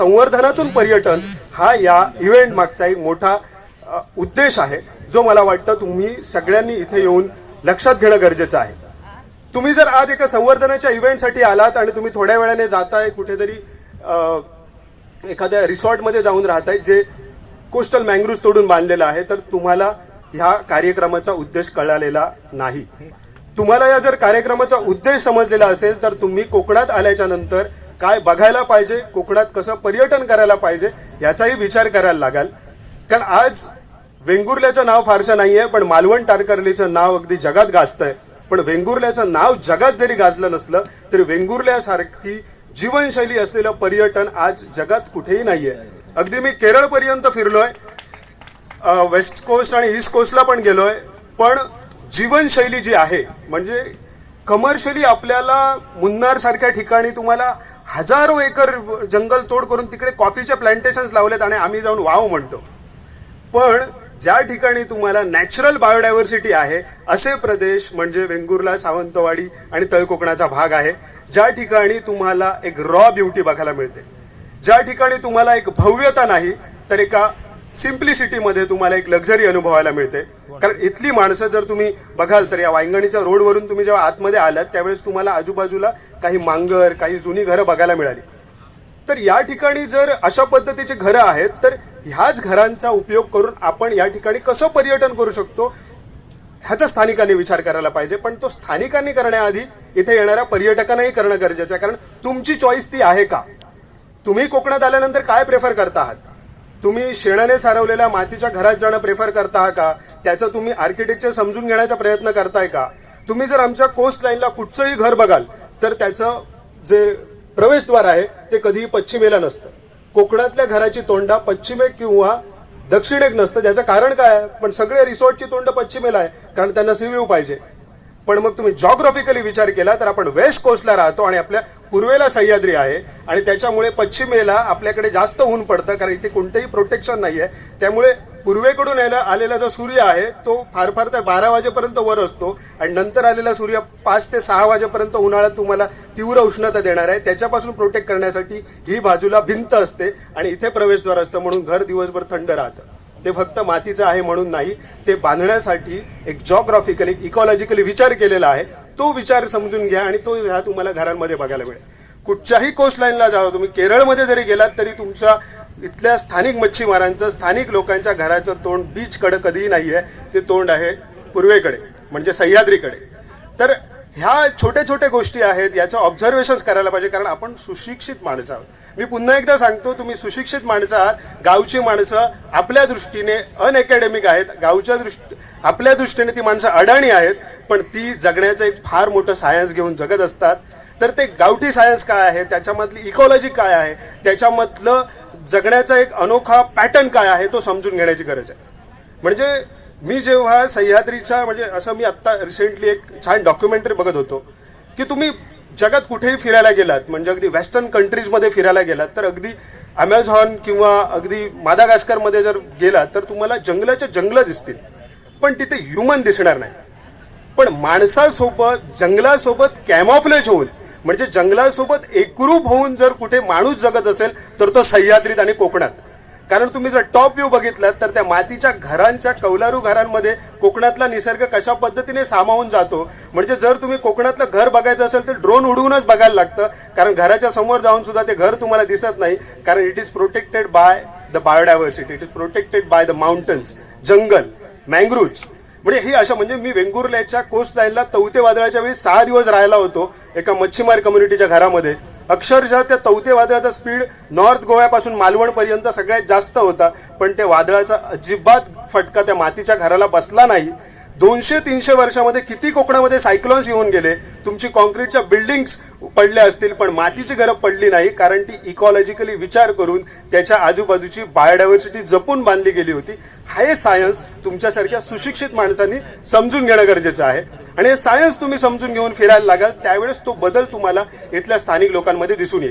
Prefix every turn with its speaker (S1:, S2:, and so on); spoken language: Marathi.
S1: संवर्धनातून पर्यटन हा या इव्हेंट मागचा एक मोठा उद्देश आहे. जो मला वाटतं तुम्ही सगळ्यांनी इथे येऊन लक्षात घेणं गरजेचं आहे. तुम्ही जर आज एका संवर्धनाच्या इव्हेंटसाठी आलात आणि तुम्ही थोड्या वेळाने जाताय कुठेतरी एखाद्या रिसॉर्टमध्ये जाऊन राहताय जे कोस्टल मँग्रूज तोडून बांधलेलं आहे तर तुम्हाला ह्या कार्यक्रमाचा उद्देश कळालेला नाही. तुम्हाला या जर कार्यक्रमाचा उद्देश समजलेला असेल तर तुम्ही कोकणात आल्याच्यानंतर काय बघायला पाहिजे कोकणात कसं पर्यटन करायला पाहिजे याचाही विचार करायला लागाल. कारण आज वेंगुर्ल्याचं नाव फारसं नाही आहे पण मालवण तारकर्लीचं नाव अगदी जगात गाजतंय. पण वेंगुर्ल्याचं नाव जगात जरी गाजलं नसलं तरी वेंगुर्ल्यासारखी जीवनशैली असलेलं पर्यटन आज जगात कुठेही नाही आहे अगदी मी केरळपर्यंत फिरलोय वेस्ट कोस्ट आणि ईस्ट कोस्टला पण गेलोय पण जीवनशैली जी आहे म्हणजे कमर्शियली आपल्याला मुन्नार सारख्या ठिकाणी तुम्हाला हजारो एकर जंगल तोड करून तिकडे कॉफीचे प्लांटेशन्स लावलेत आणि आम्ही जाऊन वाव म्हणतो. पण ज्या ठिकाणी तुम्हाला नॅचरल बायोडायव्हर्सिटी आहे असे प्रदेश म्हणजे वेंगुर्ला सावंतवाडी आणि तळकोकणाचा भाग आहे ज्या ठिकाणी तुम्हाला एक रॉ ब्युटी बघायला मिळते. ज्या ठिकाणी तुम्हाला एक भव्यता नाही तर एका सिम्प्लिसिटीमध्ये तुम्हाला एक लक्झरी अनुभवायला मिळते. कारण इथली माणसं जर तुम्ही बघाल तर या वायंगणीच्या रोडवरून तुम्ही जेव्हा आतमध्ये आलात त्यावेळेस तुम्हाला आजूबाजूला काही मांगर काही जुनी घरं बघायला मिळाली. तर या ठिकाणी जर अशा पद्धतीची घरं आहेत तर ह्याच घरांचा उपयोग करून आपण या ठिकाणी कसं पर्यटन करू शकतो ह्याचा स्थानिकांनी विचार करायला पाहिजे. पण तो स्थानिकांनी करण्याआधी इथे येणाऱ्या पर्यटकांनाही करणं गरजेचं आहे. कारण तुमची चॉईस ती आहे का? तुम्ही कोकणात आल्यानंतर काय प्रेफर करता आहात? तुम्ही शेणाने सारवलेल्या मातीच्या घरात जाणं प्रेफर करता का? त्याचं तुम्ही आर्किटेक्चर समजून घेण्याचा प्रयत्न करताय का? तुम्ही जर आमच्या कोस्ट लाईनला कुठचंही घर बघाल तर त्याचं जे प्रवेशद्वार आहे ते कधीही पश्चिमेला नसतं. कोकणातल्या घराची तोंडा पश्चिमेक किंवा दक्षिणेक नसतं. त्याचं कारण काय आहे? पण सगळे रिसॉर्टची तोंड पश्चिमेला आहे कारण त्यांना सीव्ह्यू पाहिजे. पण मग तुम्ही जॉग्राफिकली विचार केला तर आपण वेस्ट कोस्टला राहतो आणि आपल्या पूर्वेला सह्याद्री आहे आणि त्याच्यामुळे पश्चिमेला आपल्याकडे जास्त ऊन पडतं कारण इथे कोणतंही प्रोटेक्शन नाही आहे त्यामुळे पूर्वेकडून यायला आलेला जो सूर्य आहे तो फार फार तर बारा वाजेपर्यंत वर असतो आणि नंतर आलेला सूर्य पाच ते सहा वाजेपर्यंत उन्हाळ्यात तुम्हाला तीव्र उष्णता देणार आहे. त्याच्यापासून प्रोटेक्ट करण्यासाठी ही बाजूला भिंत असते आणि इथे प्रवेशद्वार असतं म्हणून घर दिवसभर थंड राहतं. ते फक्त मातीचं आहे म्हणून नाही ते बांधण्यासाठी एक जॉग्राफिकली इकॉलॉजिकली विचार केलेला आहे. तो विचार समजून घ्या आणि तो ह्या तुम्हाला घरांमध्ये बघायला मिळेल. कुठच्याही कोस्ट लाईनला जावं तुम्ही केरळमध्ये जरी गेलात तरी तुमच्या इथल्या स्थानिक मच्छीमारांचं स्थानिक लोकांच्या घराचं तोंड बीचकडे कधीही नाही आहे ते तोंड आहे पूर्वेकडे म्हणजे सह्याद्रीकडे. तर ह्या छोट्या छोट्या गोष्टी आहेत याचं ऑब्झर्वेशन्स करायला पाहिजे कारण आपण सुशिक्षित माणसं आहोत. मी पुन्हा एकदा सांगतो तुम्ही सुशिक्षित माणसं आहात गावची माणसं आपल्या दृष्टीने अनअकॅडमिक आहेत गावच्या दृष्टी आपल्या दृष्टीने ती माणसं अडाणी आहेत पण ती जगण्याचं एक फार मोठं सायन्स घेऊन जगत असतात. तर ते गावठी सायन्स काय आहे? त्याच्यामधली इकॉलॉजी काय आहे? त्याच्यामधलं जगण्याचा एक अनोखा पॅटर्न काय आहे तो समजून घेण्याची गरज आहे. म्हणजे मी जेव्हा सह्याद्रीच्या म्हणजे असं मी आत्ता रिसेंटली एक छान डॉक्युमेंटरी बघत होतो की तुम्ही जगात कुठेही फिरायला गेलात म्हणजे अगदी वेस्टर्न कंट्रीजमध्ये फिरायला गेलात तर अगदी अमेझॉन किंवा अगदी मादागास्करमध्ये जर गेलात तर तुम्हाला जंगलाच्या जंगलं दिसतील. पण तिथे ह्युमन दिसणार नाही. पण माणसासोबत जंगलासोबत कॅमॉफ्लेज होऊन म्हणजे जंगलासोबत एकरूप होऊन जर कुठे माणूस जगत असेल तर तो सह्याद्रीत आणि कोकणात. कारण तुम्ही जर टॉप व्ह्यू बघितलात तर त्या मातीच्या घरांच्या कौलारू घरांमध्ये कोकणातला निसर्ग कशा पद्धतीने सामावून जातो? म्हणजे जर तुम्ही कोकणातलं घर बघायचं असेल तर ड्रोन उडवूनच बघायला लागतं. कारण घराच्या समोर जाऊन सुद्धा ते घर तुम्हाला दिसत नाही. कारण it is protected by the biodiversity it is protected by the mountains jungle mangroves म्हणजे ही अशा म्हणजे मी वेंगुर्ल्याच्या कोस्ट लाईनला तवते वादळाच्या वेळी सहा दिवस राहायला होतो एका मच्छीमार कम्युनिटीच्या घरामध्ये. अक्षरशः त्या तवते वादळाचा स्पीड नॉर्थ गोव्यापासून मालवणपर्यंत सगळ्यात जास्त होता पण त्या वादळाचा अजिबात फटका त्या मातीच्या घराला बसला नाही. दोनशे तीनशे वर्षामध्ये किती कोकणामध्ये सायक्लॉन्स येऊन गेले? तुमची कॉन्क्रीटच्या बिल्डिंग्स पडल्या असतील पण मातीची घरं पडली नाही कारण ती इकॉलॉजिकली विचार करून त्याच्या आजूबाजूची बायोडायव्हर्सिटी जपून बांधली गेली होती. हा हे सायन्स तुमच्यासारख्या सुशिक्षित माणसांनी समजून घेणं गरजेचं आहे. आणि हे सायन्स तुम्ही समजून घेऊन फिरायला लागाल त्यावेळेस तो बदल तुम्हाला इथल्या स्थानिक लोकांमध्ये दिसून येईल.